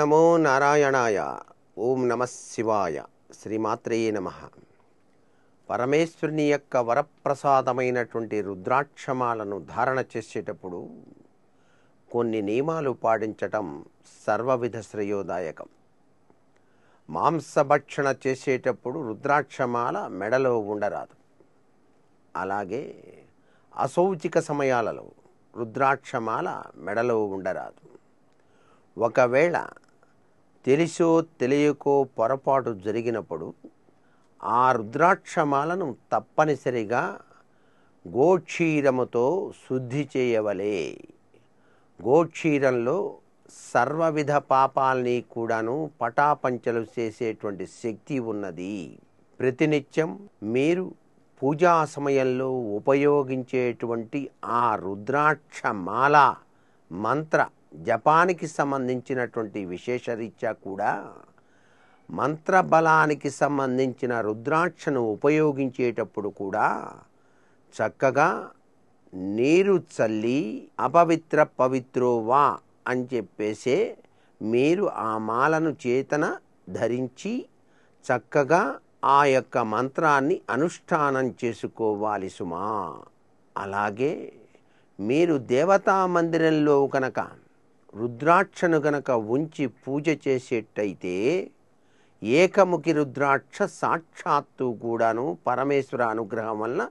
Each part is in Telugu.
నమో నారాయణాయ. ఓం నమ శివాయ. శ్రీమాత్రే నమ. పరమేశ్వరుని యొక్క వరప్రసాదమైనటువంటి రుద్రాక్షమాలను ధారణ చేసేటప్పుడు కొన్ని నియమాలు పాటించటం సర్వవిధ శ్రేయోదాయకం. మాంసభక్షణ చేసేటప్పుడు రుద్రాక్షమాల మెడలో ఉండరాదు. అలాగే అసౌచిక సమయాలలో రుద్రాక్షమాల మెడలో ఉండరాదు. ఒకవేళ తెలిసో తెలియకో పొరపాటు జరిగినప్పుడు ఆ రుద్రాక్షమాలను తప్పనిసరిగా గోక్షీరముతో శుద్ధి చేయవలే. గోక్షీరంలో సర్వవిధ పాపాల్ని కూడాను పటాపంచలు చేసేటువంటి శక్తి ఉన్నది. ప్రతినిత్యం మీరు పూజా సమయంలో ఉపయోగించేటువంటి ఆ రుద్రాక్ష మాల మంత్ర జపానికి సంబంధించినటువంటి విశేషరీత్యా కూడా మంత్రబలానికి సంబంధించిన రుద్రాక్షను ఉపయోగించేటప్పుడు కూడా చక్కగా నీరు చల్లి అపవిత్ర పవిత్రో వా అని చెప్పేసే మీరు ఆ మాలను చేతన ధరించి చక్కగా ఆ యొక్క మంత్రాన్ని అనుష్ఠానం చేసుకోవాలి సుమా. అలాగే మీరు దేవతా మందిరంలో కనుక రుద్రాక్షను గనక ఉంచి పూజ చేసేటైతే ఏకముఖి రుద్రాక్ష సాక్షాత్తు కూడాను పరమేశ్వర అనుగ్రహం వలన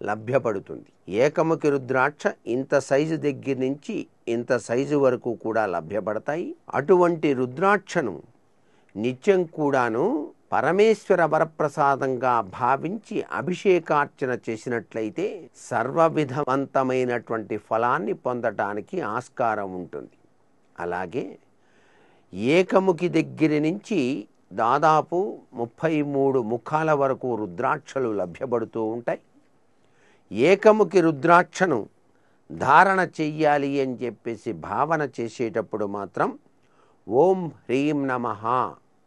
లభ్యపడుతుంది. ఏకముఖి రుద్రాక్ష ఇంత సైజు దగ్గర నుంచి ఇంత సైజు వరకు కూడా లభ్యపడతాయి. అటువంటి రుద్రాక్షను నిత్యం కూడాను పరమేశ్వర వరప్రసాదంగా భావించి అభిషేకార్చన చేసినట్లయితే సర్వవిధవంతమైనటువంటి ఫలాన్ని పొందటానికి ఆస్కారం ఉంటుంది. అలాగే ఏకముఖి దగ్గర నుంచి దాదాపు ముప్పై మూడు ముఖాల వరకు రుద్రాక్షలు లభ్యపడుతూ ఉంటాయి. ఏకముఖి రుద్రాక్షను ధారణ చెయ్యాలి అని చెప్పేసి భావన చేసేటప్పుడు మాత్రం ఓం హ్రీం నమ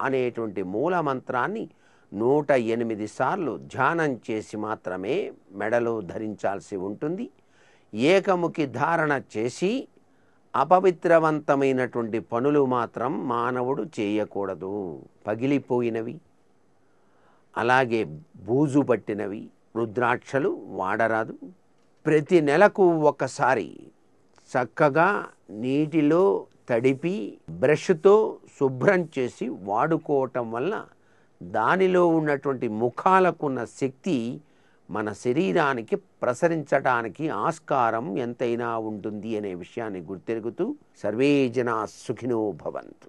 అనేటువంటి మూల మంత్రాన్ని నూట ఎనిమిది సార్లు ధ్యానం చేసి మాత్రమే మెడలో ధరించాల్సి ఉంటుంది. ఏకముఖి ధారణ చేసి అపవిత్రవంతమైనటువంటి పనులు మాత్రం మానవుడు చేయకూడదు. పగిలిపోయినవి అలాగే బూజు పట్టినవి రుద్రాక్షలు వాడరాదు. ప్రతి నెలకు ఒకసారి చక్కగా నీటిలో తడిపి బ్రష్తో శుభ్రం చేసి వాడుకోవటం వల్ల దానిలో ఉన్నటువంటి ముఖాలకున్న శక్తి మన శరీరానికి ప్రసరించడానికి ఆస్కారం ఎంతైనా ఉంటుంది అనే విషయాన్ని గుర్తెరుగుతూ సర్వే జనా సుఖినో భవంతు.